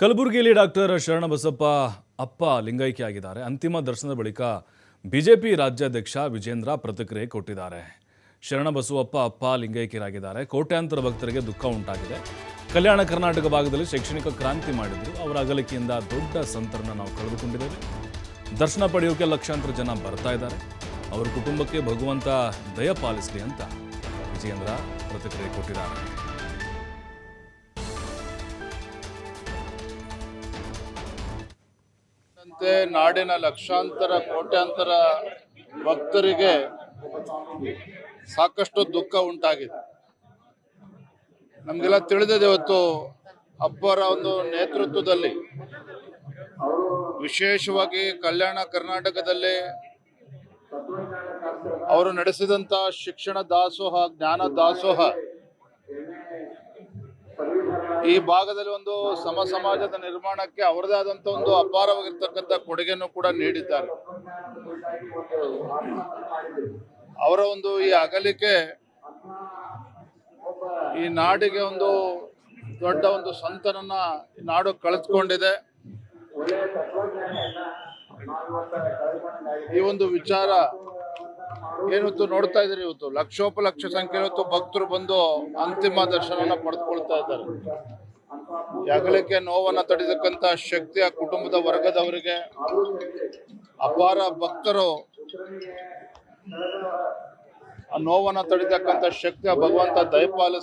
ಕಲಬುರಗಿಯಲ್ಲಿ ಡಾಕ್ಟರ್ ಶರಣಬಸಪ್ಪ ಅಪ್ಪ ಲಿಂಗೈಕ್ಯ ಆಗಿದ್ದಾರೆ ಅಂತಿಮ ದರ್ಶನದ ಬಳಿಕ ಬಿಜೆಪಿ ರಾಜ್ಯಾಧ್ಯಕ್ಷ ವಿಜೇಂದ್ರ ಪ್ರತಿಕ್ರಿಯೆ ಕೊಟ್ಟಿದ್ದಾರೆ. ಶರಣಬಸವಪ್ಪ ಅಪ್ಪ ಲಿಂಗೈಕ್ಯರಾಗಿದ್ದಾರೆ. ಕೋಟ್ಯಾಂತರ ಭಕ್ತರಿಗೆ ದುಃಖ ಉಂಟಾಗಿದೆ. ಕಲ್ಯಾಣ ಕರ್ನಾಟಕ ಭಾಗದಲ್ಲಿ ಶೈಕ್ಷಣಿಕ ಕ್ರಾಂತಿ ಮಾಡಿದ್ರು. ಅವರ ಅಗಲಿಕೆಯಿಂದ ದೊಡ್ಡ ಸಂತರನ್ನ ನಾವು ಕಳೆದುಕೊಂಡಿದ್ದೇವೆ. ದರ್ಶನ ಪಡೆಯೋಕೆ ಲಕ್ಷಾಂತರ ಜನ ಬರ್ತಾ ಇದ್ದಾರೆ. ಅವರ ಕುಟುಂಬಕ್ಕೆ ಭಗವಂತ ದಯ ಪಾಲಿಸಲಿ ಅಂತ ವಿಜೇಂದ್ರ ಪ್ರತಿಕ್ರಿಯೆ ಕೊಟ್ಟಿದ್ದಾರೆ. ಅಂತೆ ನಾಡಿನ ಲಕ್ಷಾಂತರ, ಕೋಟ್ಯಾಂತರ ಭಕ್ತರಿಗೆ ಸಾಕಷ್ಟು ದುಃಖ ಉಂಟಾಗಿದೆ. ನಮಗೆಲ್ಲ ತಿಳಿದಿದೆ ಇವತ್ತು ಅಪ್ಪರ ಒಂದು ನೇತೃತ್ವದಲ್ಲಿ, ವಿಶೇಷವಾಗಿ ಕಲ್ಯಾಣ ಕರ್ನಾಟಕದಲ್ಲಿ ಅವರು ನಡೆಸಿದಂತ ಶಿಕ್ಷಣ ದಾಸೋಹ, ಜ್ಞಾನ ದಾಸೋಹ ಈ ಭಾಗದಲ್ಲಿ ಒಂದು ಸಮ ಸಮಾಜದ ನಿರ್ಮಾಣಕ್ಕೆ ಅವರದೇ ಆದಂತ ಒಂದು ಅಪಾರವಾಗಿರ್ತಕ್ಕಂಥ ಕೊಡುಗೆಯನ್ನು ಕೂಡ ನೀಡಿದ್ದಾರೆ. ಅವರ ಒಂದು ಈ ಅಗಲಿಕೆ ಈ ನಾಡಿಗೆ ಒಂದು ದೊಡ್ಡ ಒಂದು ಸಂತನನ್ನ ನಾಡು ಕಳೆದುಕೊಂಡಿದೆ. ಈ ಒಂದು ವಿಚಾರ ಏನಿವತ್ತು ನೋಡ್ತಾ ಇದ್ರಿ ಇವತ್ತು? ಲಕ್ಷೋಪಲಕ್ಷ ಸಂಖ್ಯೆ ಇವತ್ತು ಭಕ್ತರು ಬಂದು ಅಂತಿಮ ದರ್ಶನವನ್ನ ಪಡೆದುಕೊಳ್ತಾ ಇದ್ದಾರೆ. ಹೆಗಲಿಕೆ ನೋವನ್ನ ತಡಿತಕ್ಕಂತ ಶಕ್ತಿ ಆ ಕುಟುಂಬದ ವರ್ಗದವರಿಗೆ ಅಪಾರ ಭಕ್ತರು ಆ ನೋವನ್ನ ತಡಿತಕ್ಕಂತ ಶಕ್ತಿ ಆ ಭಗವಂತ ದಯಪಾಲಿಸ